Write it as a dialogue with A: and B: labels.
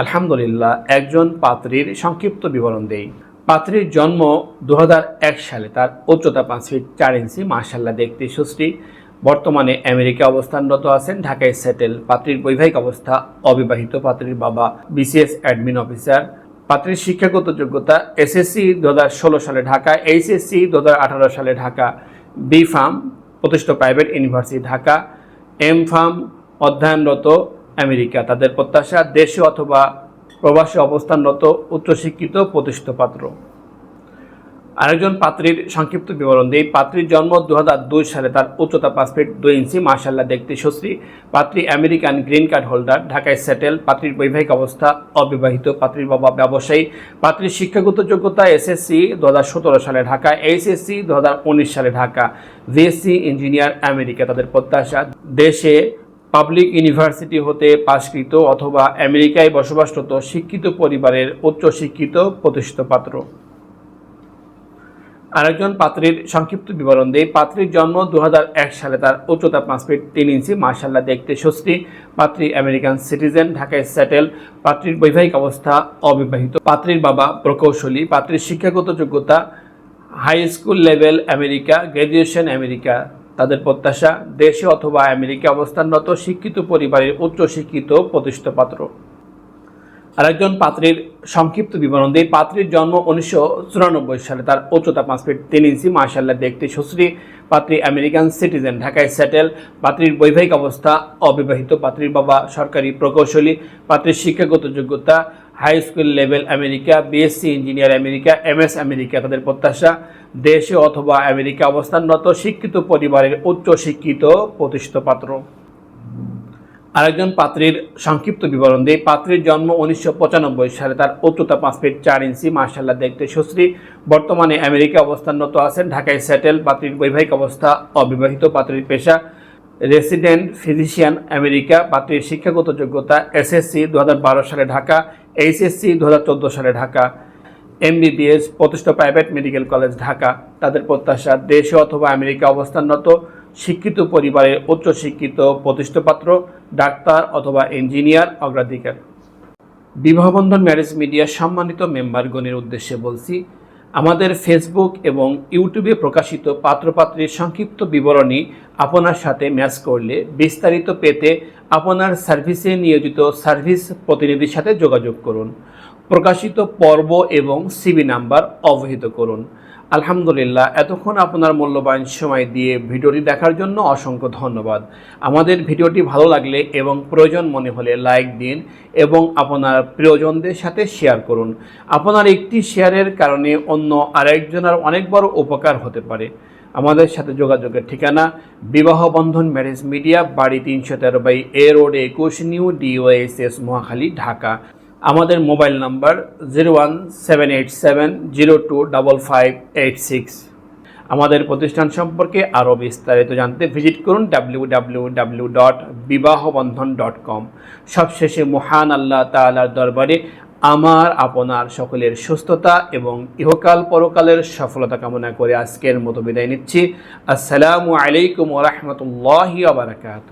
A: আলহামদুলিল্লাহ, একজন পাত্রীর সংক্ষিপ্ত বিবরণ দেই। পাত্রীর জন্ম দু হাজার এক সালে, তার উচ্চতা পাঁচ ফিট চার ইঞ্চি মার্শাল্লাহ দেখতে সুশ্রী বর্তমানে আমেরিকা অবস্থানরত আছেন, ঢাকায় সেটেল। পাত্রীর বৈবাহিক অবস্থা, অবিবাহিত পাত্রীর বাবা, বিসিএস অ্যাডমিন অফিসার। পাত্রীর শিক্ষাগত যোগ্যতা, এসএসসি দু হাজার ষোলো সালে ঢাকা, এইচএসসি দু হাজার আঠারো সালে ঢাকা, বি ফার্ম, প্রতিষ্ঠিত private university Dhaka, M pharm অধ্যয়নরত আমেরিকা, তাদের প্রত্যাশা দেশে অথবা প্রবাসে অবস্থানরত উচ্চশিক্ষিত প্রতিষ্ঠিত পাত্র। আরেকজন পাত্রীর সংক্ষিপ্ত বিবরণ দিই। পাত্রীর জন্ম দু হাজার দুই সালে, তার উচ্চতা পাঁচ ফিট দুই ইঞ্চি মার্শাল্লাহ দেখতে সুশ্রী পাত্রী আমেরিকান গ্রিন কার্ড হোল্ডার, ঢাকায় সেটেল। পাত্রীর বৈবাহিক অবস্থা অবিবাহিত। পাত্রীর বাবা ব্যবসায়ী। পাত্রীর শিক্ষাগত যোগ্যতা এসএসসি দু হাজার সতেরো সালে ঢাকা, এইচএসসি দু হাজার উনিশ সালে ঢাকা। ভিএসসি ইঞ্জিনিয়ার আমেরিকা, তাদের প্রত্যাশা দেশে পাবলিক ইউনিভার্সিটি হতে পাশকৃত অথবা আমেরিকায় বসবাসরত শিক্ষিত পরিবারের উচ্চশিক্ষিত প্রতিষ্ঠিত পাত্র। আরেকজন পাত্রীর সংক্ষিপ্ত বিবরণ দেই। পাত্রীর জন্ম দু হাজার এক সালে, তার উচ্চতা পাঁচ ফিট তিন ইঞ্চি। মার্শাল্লাহ দেখতে সুশ্রী পাত্রী আমেরিকান সিটিজেন, ঢাকায় সেটেল। পাত্রীর বৈবাহিক অবস্থা অবিবাহিত। পাত্রীর বাবা প্রকৌশলী। পাত্রীর শিক্ষাগত যোগ্যতা high school level America, graduation America. তাদের প্রত্যাশা, দেশে অথবা আমেরিকা অবস্থানরত শিক্ষিত পরিবারের উচ্চশিক্ষিত প্রতিষ্ঠিত পাত্র। আরেকজন পাত্রীর সংক্ষিপ্ত বিবরণ দিয়ে পাত্রীর জন্ম উনিশশো চুরানব্বই সালে। তার উচ্চতা পাঁচ ফিট তিন ইঞ্চি মার্শাল্লাহ দেখতে সুশ্রী। পাত্রী আমেরিকান সিটিজেন, ঢাকায় সেটেল। পাত্রীর বৈবাহিক অবস্থা অবিবাহিত। পাত্রীর বাবা সরকারি প্রকৌশলী। পাত্রীর শিক্ষাগত যোগ্যতা high school level America BSc engineer America MS America, তাদের প্রত্যাশা দেশে অথবা আমেরিকা অবস্থানরত শিক্ষিত পরিবারের উচ্চ শিক্ষিত প্রতিষ্ঠিত পাত্র। আরেকজন পাত্রীর সংক্ষিপ্ত বিবরণ দিয়ে পাত্রীর জন্ম উনিশশো পঁচানব্বই সালে, তার উচ্চতা পাঁচ ফিট চার ইঞ্চি মার্শাল্লাহ দেখতে সুশ্রী। বর্তমানে আমেরিকা অবস্থানরত আছেন, ঢাকায় সেটেল। পাত্রীর বৈবাহিক অবস্থা অবিবাহিত, পাত্রীর পেশা রেসিডেন্ট ফিজিশিয়ান আমেরিকা। পাত্রীর শিক্ষাগত যোগ্যতা এসএসসি দু হাজার বারো সালে ঢাকা। এইচএসসি দু হাজার চোদ্দ সালে ঢাকা, এমবিবিএস প্রতিষ্ঠিত প্রাইভেট মেডিকেল কলেজ ঢাকা। তাদের প্রত্যাশা দেশে অথবা আমেরিকা অবস্থানরত, শিক্ষিত পরিবারের উচ্চশিক্ষিত প্রতিষ্ঠাপাত্র, ডাক্তার অথবা ইঞ্জিনিয়ার অগ্রাধিকার। বিবাহবন্ধন ম্যারেজ মিডিয়ার সম্মানিত মেম্বারগণের উদ্দেশ্যে বলছি আমাদের ফেসবুক এবং ইউটিউবে প্রকাশিত পাত্রপাত্রীর সংক্ষিপ্ত বিবরণী আপনার সাথে ম্যাচ করলে বিস্তারিত পেতে আপনার সার্ভিসে নিয়োজিত সার্ভিস প্রতিনিধির সাথে যোগাযোগ করুন। প্রকাশিত পর্ব এবং সিবি নাম্বার অবহিত করুন। আলহামদুলিল্লাহ, এতক্ষণ আপনার মূল্যবান সময় দিয়ে ভিডিওটি দেখার জন্য অসংখ্য ধন্যবাদ। আমাদের ভিডিওটি ভালো লাগলে এবং প্রয়োজন মনে হলে লাইক দিন এবং আপনার প্রিয়জনদের সাথে শেয়ার করুন। আপনার একটি শেয়ারের কারণে অন্য আরেকজনের অনেক বড় উপকার হতে পারে। আমাদের সাথে যোগাযোগের ঠিকানা বিবাহ বন্ধন ম্যারেজ মিডিয়া, বাড়ি তিনশো তেরো বাই এ রোড একুশ নিউ ডিওএসএস মহাখালী, ঢাকা। আমাদের mobile number zero one seven eight seven zero two double five eight six. আমাদের প্রতিষ্ঠান সম্পর্কে আরও বিস্তারিত জানতে ভিজিট করুন W W W dot Bibahabandhan dot com. সবশেষে মহান আল্লাহ তালার দরবারে আমার, আপনার সকলের সুস্থতা এবং ইহকাল পরকালের সফলতা কামনা করে আজকের মতো বিদায় নিচ্ছি। আসসালামু আলাইকুম ওরহমতুল্লাহি আবরাকাত